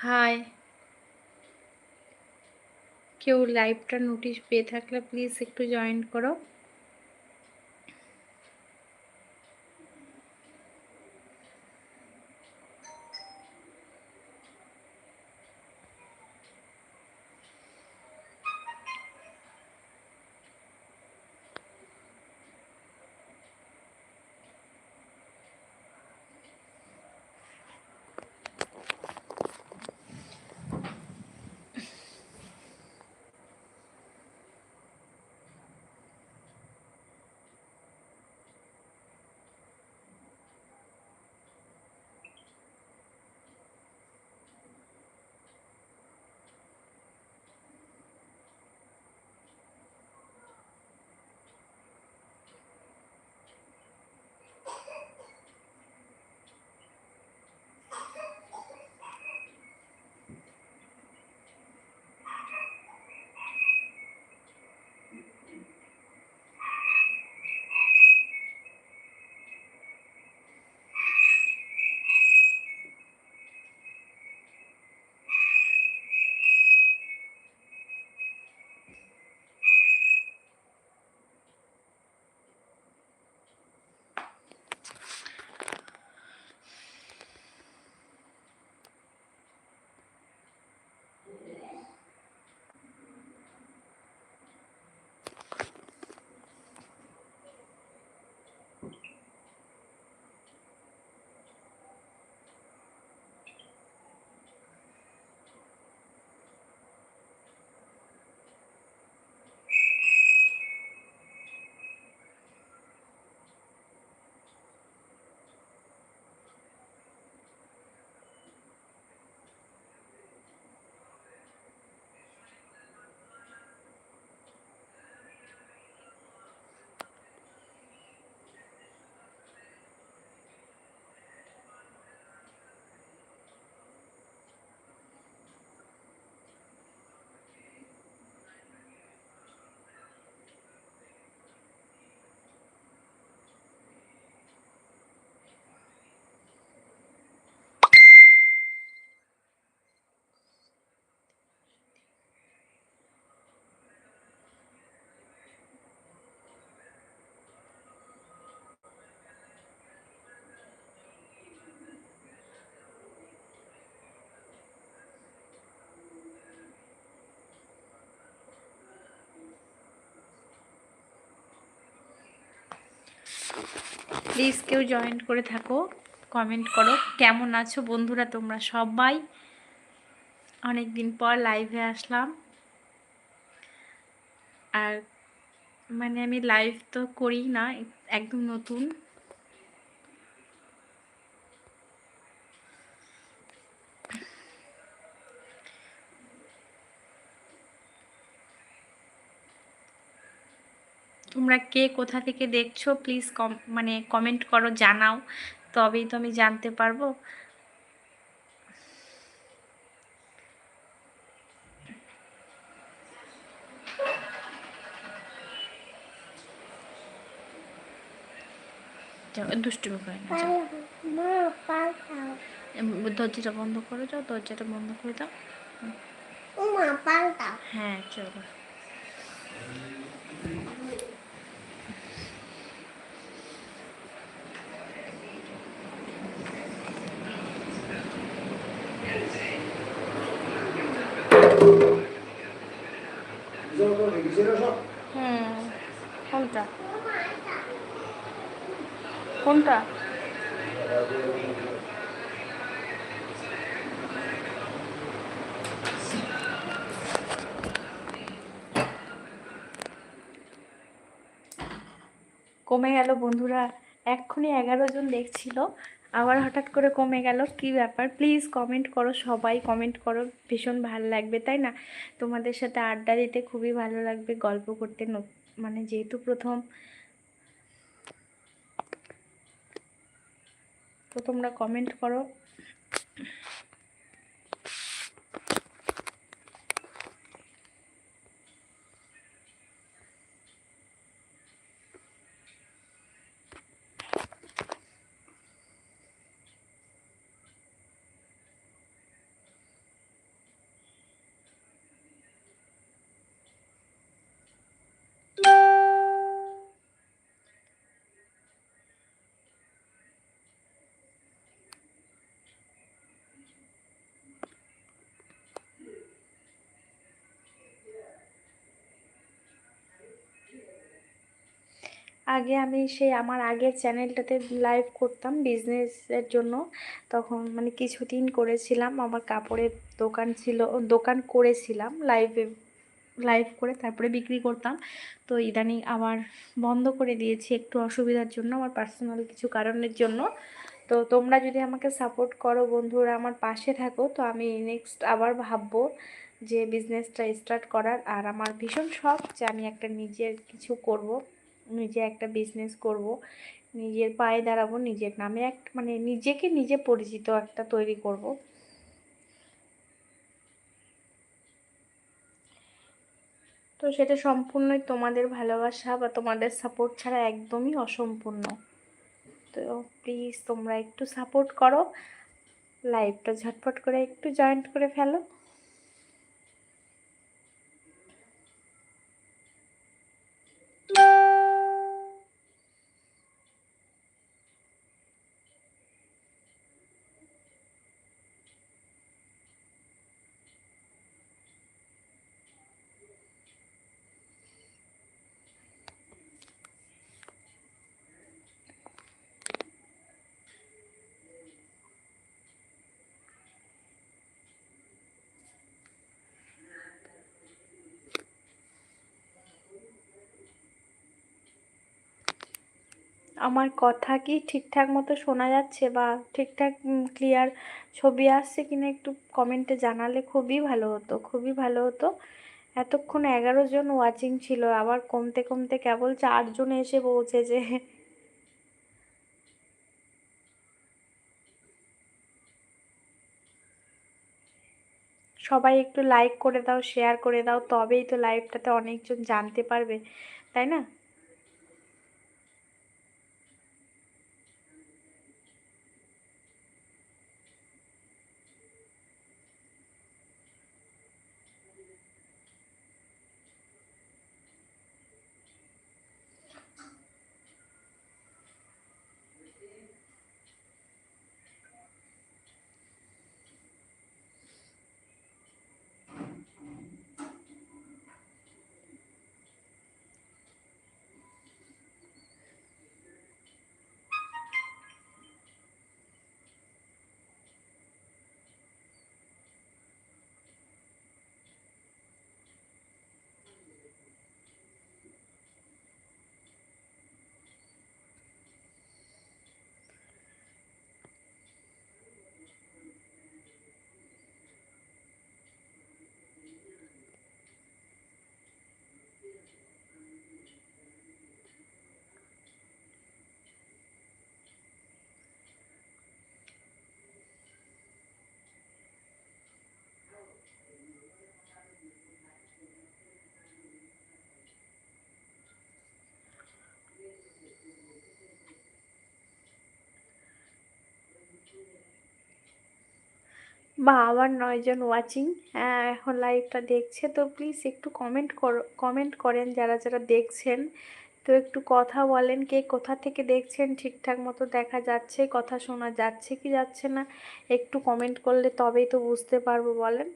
High কেউ লাইভটা notice পেয়ে থাকলে প্লিজ একটু জয়েন করো। প্লিজ কেউ জয়েন করে থাকো কমেন্ট করো, কেমন আছো বন্ধুরা তোমরা সবাই? অনেক দিন পর লাইভে আসলাম। আর মানে আমি লাইভ তো করি না, একদম নতুন। তোমরা কে কোথা থেকে দেখছ প্লিজ কম মানে কমেন্ট করো জানাও। তবেই তো আমি জানতে পারব। দুষ্টুমি করে না দরজাটা বন্ধ করে যাও দরজাটা বন্ধ করে দাও। হ্যাঁ চলো। কোনটা? কমে গেল বন্ধুরা। এক্ষুনি এগারো জন দেখছিল, আবার হঠাৎ করে কমে গেল। কি ব্যাপার? প্লিজ কমেন্ট করো সবাই কমেন্ট করো। ভীষণ ভালো লাগবে, তাই না? তোমাদের সাথে আড্ডা দিতে খুবই ভালো লাগবে, গল্প করতে মানে যেহেতু প্রথম। তো তোমরা কমেন্ট করো। আগে আমি সেই আমার আগের চ্যানেলটাতে লাইভ করতাম বিজনেসের জন্য। তখন মানে কিছুদিন করেছিলাম, আমার কাপড়ের দোকান ছিল, দোকান করেছিলাম লাইভে লাইভ করে তারপরে বিক্রি করতাম। তো ইদানিং আবার বন্ধ করে দিয়েছি একটু অসুবিধার জন্য, আমার পার্সোনাল কিছু কারণের জন্য। তো তোমরা যদি আমাকে সাপোর্ট করো বন্ধুরা, আমার পাশে থাকো। তো আমি নেক্সট আবার ভাববো যে বিজনেসটা স্টার্ট করার। আর আমার ভীষণ শখ যে আমি একটা নিজের কিছু করব। নিজে একটা বিজনেস করব, নিজের পায়ে দাঁড়াবো, নিজের নামে এক মানে নিজেকে নিজে পরিচিত একটা তৈরি করব। তো সেটা সম্পূর্ণই তোমাদের ভালোবাসা বা তোমাদের সাপোর্ট ছাড়া একদমই অসম্পূর্ণ। তো প্লিজ তোমরা একটু সাপোর্ট করো লাইভটা ঝটপট করে একটু জয়েন্ট করে ফেলো। আমার কথা কি ঠিকঠাক মতো শোনা যাচ্ছে বা ঠিকঠাক ক্লিয়ার ছবি আসছে কিনা একটু কমেন্টে জানালে খুবই ভালো হতো, খুবই ভালো হতো। এতক্ষণ এগারো জন ওয়াচিং ছিল, আবার কমতে কমতে কেবল চারজন এসে পৌঁছেছে সবাই একটু লাইক করে দাও শেয়ার করে দাও, তবেই তো লাইভটাতে অনেকজন জানতে পারবে, তাই না? বা আমার নয়জন ওয়াচিং এখন লাইভটা দেখছে, তো প্লিজ একটু কমেন্ট করো কমেন্ট করেন যারা যারা দেখছেন। তো একটু কথা বলেন, কে কোথা থেকে দেখছেন, ঠিকঠাক মতো দেখা যাচ্ছে, কথা শোনা যাচ্ছে কি যাচ্ছে না, একটু কমেন্ট করলে তবেই তো বুঝতে পারব, বলেন।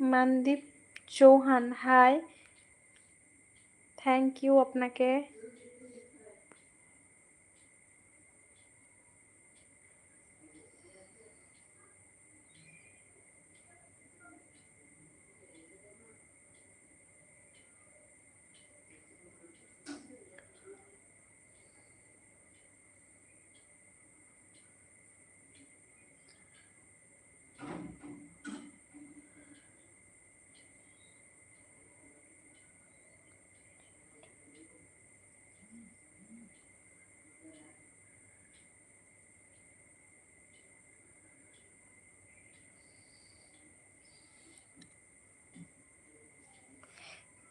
Mandeep Chauhan hi thank you আপনাকে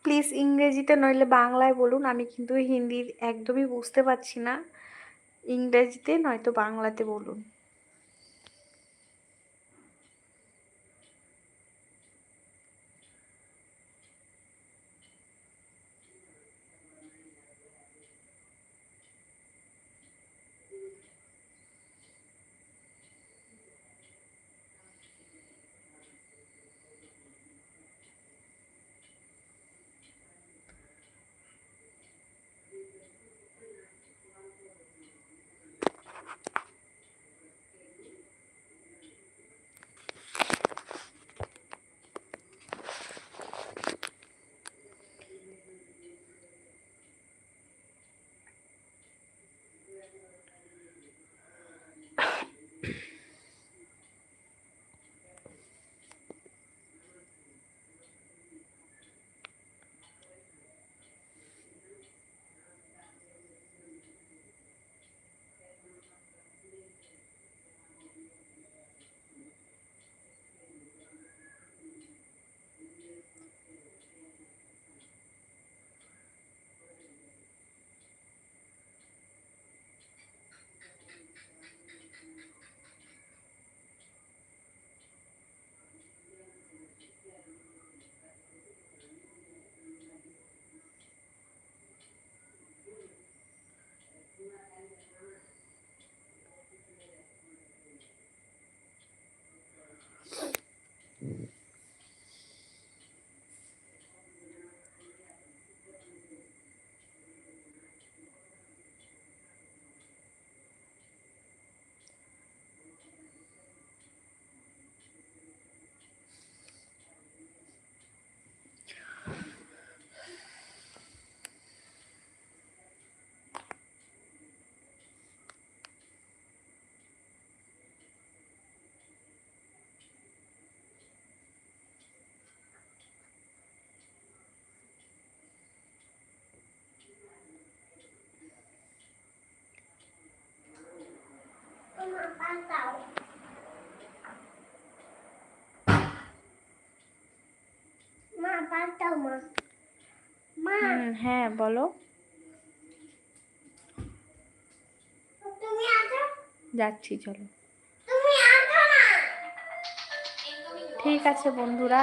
প্লিজ ইংরেজিতে নইলে বাংলায় বলুন, আমি কিন্তু হিন্দি একদমই বুঝতে পারছি না। ইংরেজিতে নয়তো বাংলাতে বলুন। হ্যাঁ বলো। তুমি আছো? যাচ্ছি চলো। তুমি আছো না? ঠিক আছে বন্ধুরা